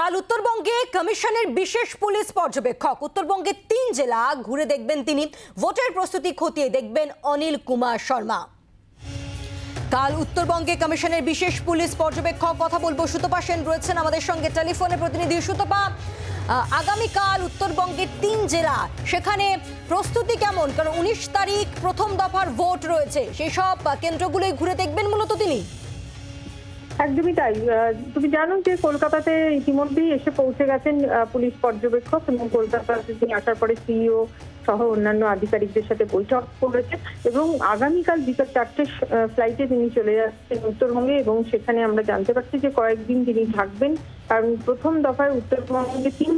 কাল উত্তরবঙ্গে কমিশনের বিশেষ পুলিশ পর্যবেক্ষক। উত্তরবঙ্গের তিন জেলা ঘুরে দেখবেন তিনি। ভোটের প্রস্তুতি খতিয়ে দেখবেন অনিল কুমার শর্মা। কাল উত্তরবঙ্গে কমিশনের বিশেষ পুলিশ পর্যবেক্ষক কথা বলব। সুতপা সেন রয়েছেন আমাদের সঙ্গে। টেলিফোনে প্রতিনিধি সুতপা আগামীকাল উত্তরবঙ্গের তিন জেলা, সেখানে প্রস্তুতি কেমন? কারণ উনিশ তারিখ প্রথম দফার ভোট রয়েছে। সেই সব কেন্দ্রগুলোই ঘুরে দেখবেন মূলত তিনি। একদমই তাই। তুমি জানো যে কলকাতাতে ইতিমধ্যেই এসে পৌঁছে গেছেন পুলিশ পর্যবেক্ষক এবং কলকাতাতে তিনি আসার পরে সিইও সহ অন্যান্য আধিকারিকদের সাথে বৈঠক করেছেন এবং আগামীকাল বিকাল চারটে ফ্লাইটে তিনি চলে যাচ্ছেন উত্তরবঙ্গে এবং সেখানে আমরা জানতে পারছি যে কয়েকদিন তিনি থাকবেন। কারণ প্রথম দফায় উত্তরবঙ্গে তিন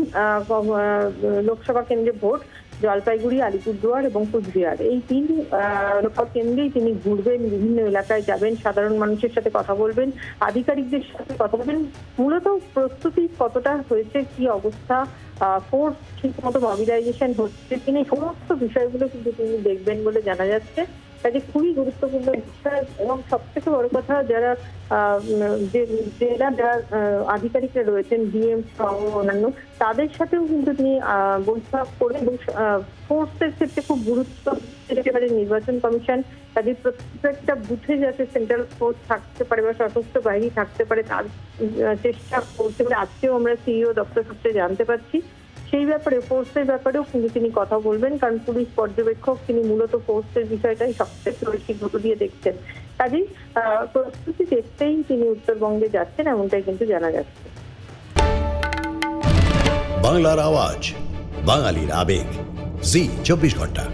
লোকসভা কেন্দ্রে ভোট। জলপাইগুড়ি, আলিপুরদুয়ার এবং কুচবিহার। এই তিন লোকসভা কেন্দ্রেই তিনি ঘুরবেন, বিভিন্ন এলাকায় যাবেন, সাধারণ মানুষের সাথে কথা বলবেন, আধিকারিকদের সাথে কথা বলবেন। মূলত প্রস্তুতি কতটা হয়েছে, কি অবস্থা ফোর্স ঠিক মতো মবিলাইজেশন হচ্ছে এই সমস্ত বিষয়গুলো কিন্তু তিনি দেখবেন বলে জানা যাচ্ছে। কাজে খুবই গুরুত্বপূর্ণ বিষয় এবং সব থেকে বড় কথা যারা জেলা যারা আধিকারিকরা রয়েছেন, ডিএম অন্যান্য, তাদের সাথেও কিন্তু তিনি বৈঠক করে এবং ফোর্সের ক্ষেত্রে খুব গুরুত্ব দিতে নির্বাচন কমিশন তাদের প্রত্যেকটা বুথে যাতে সেন্ট্রাল ফোর্স থাকতে পারে বা সশস্ত্র বাহিনী থাকতে পারে তার চেষ্টা করতে পারে। আজকেও আমরা সিইও দপ্তর সূত্রে জানতে পারছি। সেই ব্যাপারে পোস্টের ব্যাপারেও কিন্তু তিনি কথা বলবেন, কারণ পুলিশ পর্যবেক্ষক তিনি মূলত পোস্টের বিষয়টাই সবথেকে বেশি গুরুত্ব দিয়ে দেখছেন। কাজেই প্রস্তুতি দেখতেই তিনি উত্তরবঙ্গে যাচ্ছেন, এমনটাই কিন্তু জানা যাচ্ছে। বাংলার আওয়াজ, বাঙালির আবেগ, জি, চব্বিশ ঘণ্টা।